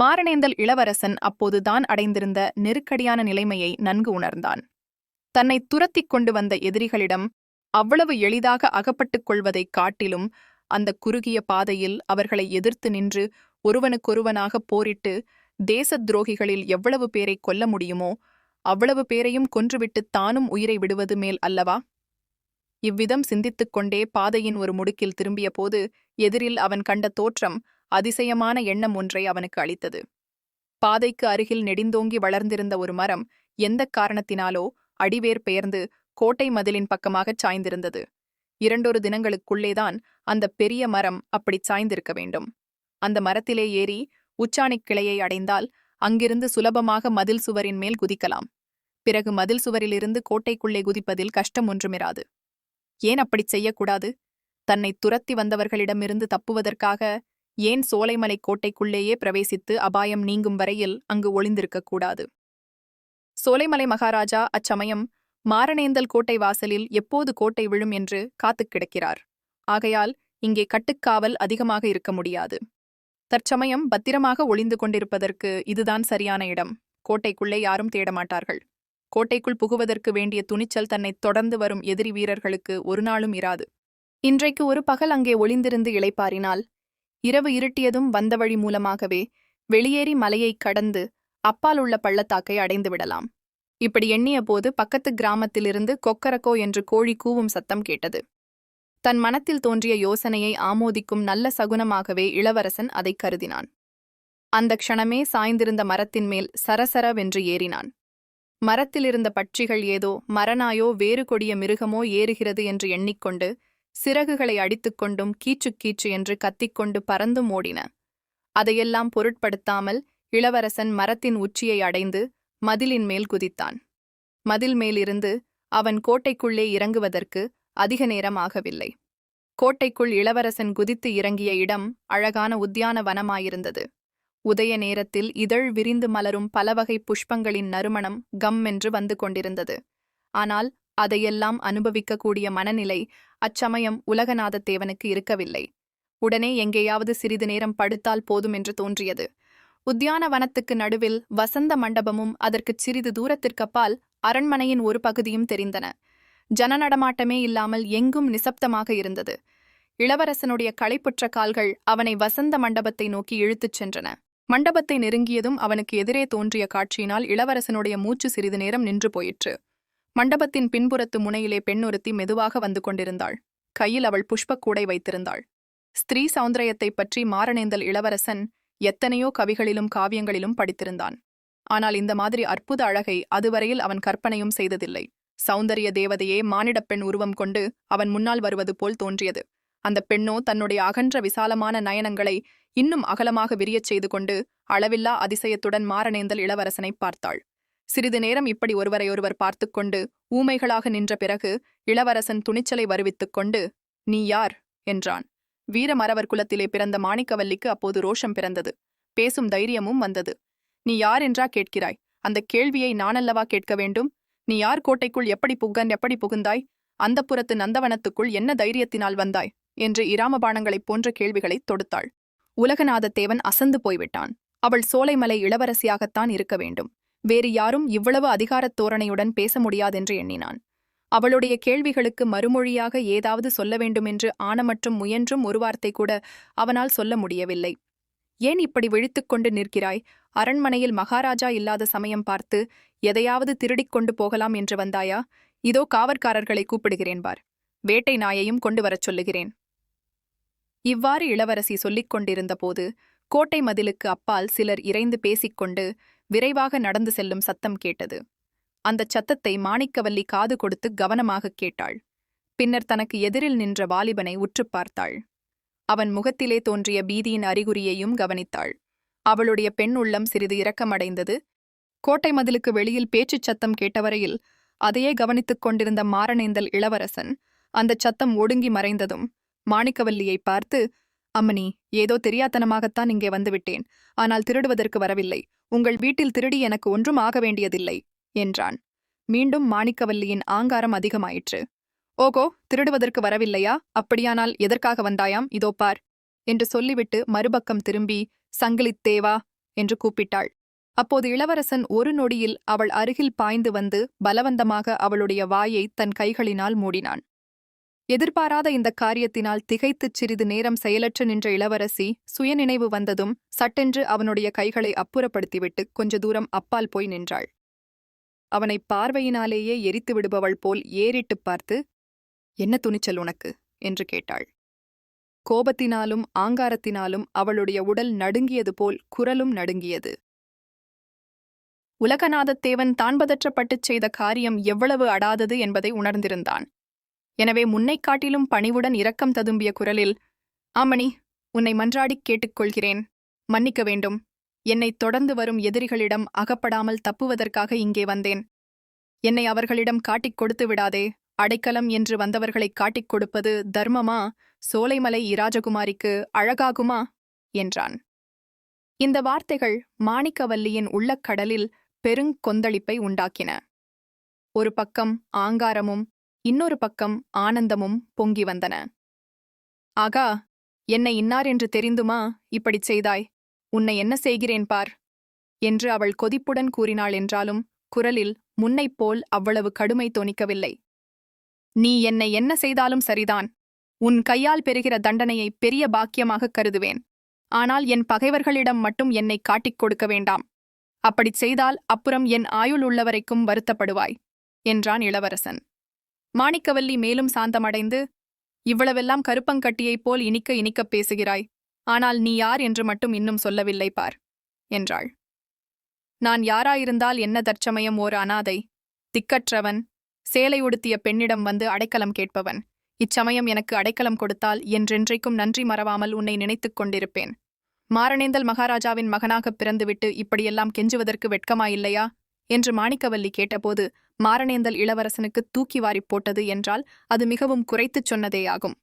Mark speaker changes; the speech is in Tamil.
Speaker 1: மாரணேந்தல் இளவரசன் அப்போதுதான் அடைந்திருந்த நெருக்கடியான நிலைமையை நன்கு உணர்ந்தான். தன்னை துரத்திக் கொண்டு வந்த எதிரிகளிடம் அவ்வளவு எளிதாக அகப்பட்டுக் கொள்வதைக் காட்டிலும் அந்த குறுகிய பாதையில் அவர்களை எதிர்த்து நின்று ஒருவனுக்கொருவனாக போரிட்டு தேசத் துரோகிகளில் எவ்வளவு பேரை கொல்ல முடியுமோ அவ்வளவு பேரையும் கொன்றுவிட்டு தானும் உயிரை விடுவது மேல் அல்லவா? இவ்விதம் சிந்தித்துக் கொண்டே பாதையின் ஒரு முடுக்கில் திரும்பியபோது எதிரில் அவன் கண்ட தோற்றம் அதிசயமான எண்ணம் ஒன்றை அவனுக்கு அளித்தது. பாதைக்கு அருகில் நெடிந்தோங்கி வளர்ந்திருந்த ஒரு மரம் எந்தக் காரணத்தினாலோ அடிவேர் பெயர்ந்து கோட்டை மதிலின் பக்கமாகச் சாய்ந்திருந்தது. இரண்டொரு தினங்களுக்குள்ளேதான் அந்த பெரிய மரம் அப்படிச் சாய்ந்திருக்க வேண்டும். அந்த மரத்திலே ஏறி உச்சாணிக் கிளையை அடைந்தால் அங்கிருந்து சுலபமாக மதில் சுவரின் மேல் குதிக்கலாம். பிறகு மதில் சுவரிலிருந்து கோட்டைக்குள்ளே குதிப்பதில் கஷ்டம் ஒன்றுமிராது. ஏன் அப்படிச் செய்யக்கூடாது? தன்னை துரத்தி வந்தவர்களிடமிருந்து தப்புவதற்காக ஏன் சோலைமலை கோட்டைக்குள்ளேயே பிரவேசித்து அபாயம் நீங்கும் வரையில் அங்கு ஒளிந்திருக்கக் கூடாது? சோலைமலை மகாராஜா அச்சமயம் மாரணேந்தல் கோட்டை வாசலில் எப்போது கோட்டை விழும் என்று காத்துக் கிடக்கிறார். ஆகையால் இங்கே கட்டுக்காவல் அதிகமாக இருக்க முடியாது. தற்சமயம் பத்திரமாக ஒளிந்து கொண்டிருப்பதற்கு இதுதான் சரியான இடம். கோட்டைக்குள்ளே யாரும் தேடமாட்டார்கள். கோட்டைக்குள் புகுவதற்கு வேண்டிய துணிச்சல் தன்னை தொடர்ந்து வரும் எதிரி வீரர்களுக்கு ஒரு நாளும் இராது. இன்றைக்கு ஒரு பகல் அங்கே ஒளிந்திருந்து இளைப்பாறினால் இரவு இருட்டியதும் வந்த வழி மூலமாகவே வெளியேறி மலையைக் கடந்து அப்பால் உள்ள பள்ளத்தாக்கை அடைந்து விடலாம். இப்படி எண்ணிய போது பக்கத்து கிராமத்திலிருந்து கொக்கரக்கோ என்று கோழி கூவும் சத்தம் கேட்டது. தன் மனத்தில் தோன்றிய யோசனையை ஆமோதிக்கும் நல்ல சகுனமாகவே இளவரசன் அதைக் கருதினான். அந்த க்ஷணமே சாய்ந்திருந்த மரத்தின் மேல் சரசரவென்று ஏறினான். மரத்திலிருந்த பட்சிகள் ஏதோ மரநாயோ வேறு கொடிய மிருகமோ ஏறுகிறது என்று எண்ணிக்கொண்டு சிறகுகளை அடித்துக்கொண்டும் கீச்சு கீச்சு என்று கத்திக்கொண்டு பறந்தும் ஓடின. அதையெல்லாம் பொருட்படுத்தாமல் இளவரசன் மரத்தின் உச்சியை அடைந்து மதிலின் மேல் குதித்தான். மதில் மேலிருந்து அவன் கோட்டைக்குள்ளே இறங்குவதற்கு அதிக நேரம் ஆகவில்லை கோட்டைக்குள் இளவரசன் குதித்து இறங்கிய இடம் அழகான உத்தியான வனமாயிருந்தது. உதய நேரத்தில் இதழ் விரிந்து மலரும் பலவகை புஷ்பங்களின் நறுமணம் கம் என்று வந்து கொண்டிருந்தது. ஆனால் அதையெல்லாம் அனுபவிக்கக்கூடிய மனநிலை அச்சமயம் உலகநாதத்தேவனுக்கு இருக்கவில்லை. உடனே எங்கேயாவது சிறிது நேரம் படுத்தால் போதும் என்று தோன்றியது. உத்தியான வனத்துக்கு நடுவில் வசந்த மண்டபமும் அதற்குச் சிறிது தூரத்திற்கப்பால் அரண்மனையின் ஒரு பகுதியும் தெரிந்தன. ஜன நடமாட்டமே இல்லாமல் எங்கும் நிசப்தமாக இருந்தது. இளவரசனுடைய களைப்புற்ற கால்கள் அவனை வசந்த மண்டபத்தை நோக்கி இழுத்துச் சென்றன. மண்டபத்தை நெருங்கியதும் அவனுக்கு எதிரே தோன்றிய காட்சியினால் இளவரசனுடைய மூச்சு சிறிது நேரம் நின்று போயிற்று. மண்டபத்தின் பின்புறத்து முனையிலே பெண்ணொருத்தி மெதுவாக வந்து கொண்டிருந்தாள். கையில் அவள் புஷ்பக்கூடை வைத்திருந்தாள். ஸ்திரீ சௌந்தரியத்தைப் பற்றி மாரணேந்தல் இளவரசன் எத்தனையோ கவிகளிலும் காவியங்களிலும் படித்திருந்தான். ஆனால் இந்த மாதிரி அற்புத அழகை அதுவரையில் அவன் கற்பனையும் செய்ததில்லை. சௌந்தரிய தேவதையே மானிடப் பெண் உருவம் கொண்டு அவன் முன்னால் வருவது போல் தோன்றியது. அந்த பெண்ணோ தன்னுடைய அகன்ற விசாலமான நயனங்களை இன்னும் அகலமாக விரியச் செய்து கொண்டு அளவில்லா அதிசயத்துடன் மாரணேந்தல் இளவரசனை பார்த்தாள். சிறிது நேரம் இப்படி ஒருவரையொருவர் பார்த்துக்கொண்டு ஊமைகளாக நின்ற பிறகு இளவரசன் துணிச்சலை வருவித்துக் கொண்டு நீ யார்? என்றான். வீரமரவர் குலத்திலே பிறந்த மாணிக்கவல்லிக்கு அப்போது ரோஷம் பிறந்தது. பேசும் தைரியமும் வந்தது. நீ யார் என்றா கேட்கிறாய்? அந்த கேள்வியை நானல்லவா கேட்க வேண்டும்? நீ யார் கோட்டைக்குள் எப்படி புகன் எப்படி புகுந்தாய்? அந்த புறத்து நந்தவனத்துக்குள் என்ன தைரியத்தினால் வந்தாய்? என்று இராமபாணங்களைப் போன்ற கேள்விகளைத் தொடுத்தாள். உலகநாதத்தேவன் அசந்து போய்விட்டான். அவள் சோலைமலை இளவரசியாகத்தான் இருக்க வேண்டும். வேறு யாரும் இவ்வளவு அதிகாரத் தோரணையுடன் பேச முடியாதென்று எண்ணினான். அவளுடைய கேள்விகளுக்கு மறுமொழியாக ஏதாவது சொல்ல வேண்டுமென்று ஆணமற்றும் முயன்றும் ஒரு வார்த்தை கூட அவனால் சொல்ல முடியவில்லை. ஏன் இப்படி விழித்துக் கொண்டு நிற்கிறாய்? அரண்மனையில் மகாராஜா இல்லாத சமயம் பார்த்து எதையாவது திருடிக் கொண்டு போகலாம் என்று வந்தாயா? இதோ காவற்காரர்களை கூப்பிடுகிறேன் பார். வேட்டை நாயையும் கொண்டு வரச் சொல்லுகிறேன். இவ்வாறு இளவரசி சொல்லிக் கொண்டிருந்தபோது கோட்டை மதிலுக்கு அப்பால் சிலர் இறைந்து பேசிக்கொண்டு விரைவாக நடந்து செல்லும் சத்தம் கேட்டது. அந்தச் சத்தத்தை மாணிக்கவல்லி காது கொடுத்து கவனமாகக் கேட்டாள். பின்னர் தனக்கு எதிரில் நின்ற வாலிபனை உற்றுப் பார்த்தாள். அவன் முகத்திலே தோன்றிய பீதியின் அறிகுறியையும் கவனித்தாள். அவளுடைய பெண் உள்ளம் சிறிது இரக்கமடைந்தது. கோட்டை மதிலுக்கு வெளியில் பேச்சுச் சத்தம் கேட்டவரையில் அதையே கவனித்துக் கொண்டிருந்த மாரணேந்தல் இளவரசன் அந்தச் சத்தம் ஒடுங்கி மறைந்ததும் மாணிக்கவல்லியை பார்த்து அம்மணி ஏதோ தெரியாத்தனமாகத்தான் இங்கே வந்துவிட்டேன் ஆனால் திருடுவதற்கு வரவில்லை. உங்கள் வீட்டில் திருடி எனக்கு ஒன்றும் ஆக வேண்டியதில்லை என்றான். மீண்டும் மாணிக்கவல்லியின் ஆங்காரம் அதிகமாயிற்று. ஓகோ திருடுவதற்கு வரவில்லையா? அப்படியானால் எதற்காக வந்தாயாம்? இதோ பார் என்று சொல்லிவிட்டு மறுபக்கம் திரும்பி சங்கிலித் தேவா என்று கூப்பிட்டாள். அப்போது இளவரசன் ஒரு நொடியில் அவள் அருகில் பாய்ந்து வந்து பலவந்தமாக அவளுடைய வாயை தன் கைகளினால் மூடினான். எதிர்பாராத இந்த காரியத்தினால் திகைத்துச் சிறிது நேரம் செயலற்று நின்ற இளவரசி சுயநினைவு வந்ததும் சட்டென்று அவனுடைய கைகளை அப்புறப்படுத்திவிட்டு கொஞ்ச தூரம் அப்பால் போய் நின்றாள். அவனை பார்வையினாலேயே எரித்து விடுபவள் போல் ஏறிட்டுப் பார்த்து என்ன துணிச்சல் உனக்கு? என்று கேட்டாள். கோபத்தினாலும் ஆங்காரத்தினாலும் அவளுடைய உடல் நடுங்கியது போல் குரலும் நடுங்கியது. உலகநாதத்தேவன் தான்பதற்றப்பட்டுச் செய்த காரியம் எவ்வளவு அடாதது என்பதை உணர்ந்திருந்தான். எனவே முன்னைக் காட்டிலும் பணிவுடன் இரக்கம் ததும்பிய குரலில் ஆமணி உன்னை மன்றாடிக் கேட்டுக்கொள்கிறேன். மன்னிக்க வேண்டும். என்னைத் தொடர்ந்து வரும் எதிரிகளிடம் அகப்படாமல் தப்புவதற்காக இங்கே வந்தேன். என்னை அவர்களிடம் காட்டிக் கொடுத்து விடாதே. அடைக்கலம் என்று வந்தவர்களைக் காட்டிக் கொடுப்பது தர்மமா? சோலைமலை இராஜகுமாரிக்கு அழகாகுமா? என்றான். இந்த வார்த்தைகள் மாணிக்கவல்லியின் உள்ளக்கடலில் பெருங்கொந்தளிப்பை உண்டாக்கின. ஒரு பக்கம் ஆங்காரமும் இன்னொரு பக்கம் ஆனந்தமும் பொங்கி வந்தன. ஆகா என்னை இன்னார் என்று தெரிந்துமா? இப்படிச் செய்தாய். உன்னை என்ன செய்கிறேன் பார்? என்று அவள் கொதிப்புடன் கூறினாள் என்றாலும் குரலில் முன்னைப் போல் அவ்வளவு கடுமை தொனிக்கவில்லை. நீ என்னை என்ன செய்தாலும் சரிதான். உன் கையால் பெறுகிற தண்டனையை பெரிய பாக்கியமாகக் கருதுவேன். ஆனால் என் பகைவர்களிடம் மட்டும் என்னை காட்டிக் கொடுக்க வேண்டாம். அப்படிச் செய்தால் அப்புறம் என் ஆயுள் உள்ளவரைக்கும் வருத்தப்படுவாய் என்றான் இளவரசன். மாணிக்கவல்லி மேலும் சாந்தமடைந்து இவ்வளவெல்லாம் கருப்பங்கட்டியைப் போல் இனிக்க இனிக்கப் பேசுகிறாய் ஆனால் நீ யார் என்று மட்டும் இன்னும் சொல்லவில்லை பார் என்றாள். நான் யாராயிருந்தால் என்ன தற்சமயம் ஓர் அனாதை திக்கற்றவன் சேலை உடுத்திய பெண்ணிடம் வந்து அடைக்கலம் கேட்பவன் இச்சமயம் எனக்கு அடைக்கலம் கொடுத்தால் என்றென்றைக்கும் நன்றி மறவாமல் உன்னை நினைத்துக் கொண்டிருப்பேன். மாரணேந்தல் மகாராஜாவின் மகனாகப் பிறந்துவிட்டு இப்படியெல்லாம் கெஞ்சுவதற்கு வெட்கமாயில்லையா? என்று மாணிக்கவல்லி கேட்டபோது மாரணேந்தல் இளவரசனுக்கு தூக்கி வாரி போட்டது என்றால் அது மிகவும் குறைத்துச் சொன்னதேயாகும்.